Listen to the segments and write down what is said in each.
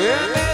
quê?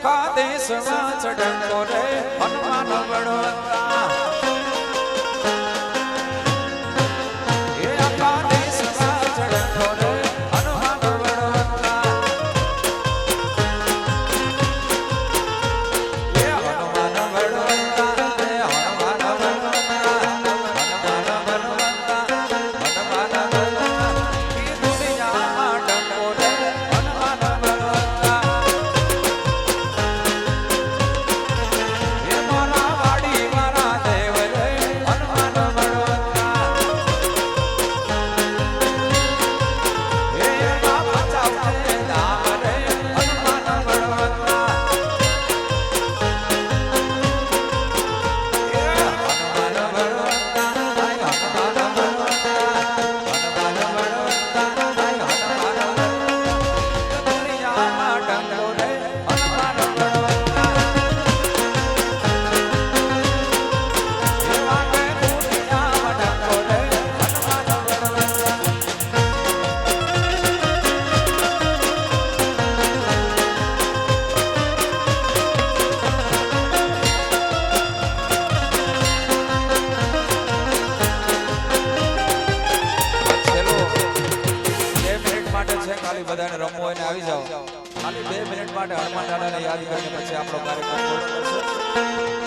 આખા દેશમાં ચડકો નારાયણ રમો એને આવી જાઓ. ખાલી બે મિનિટ માટે હનુમાન દાદાને યાદ કરીને પછી આપણો કાર્યક્રમ પૂરો કરશું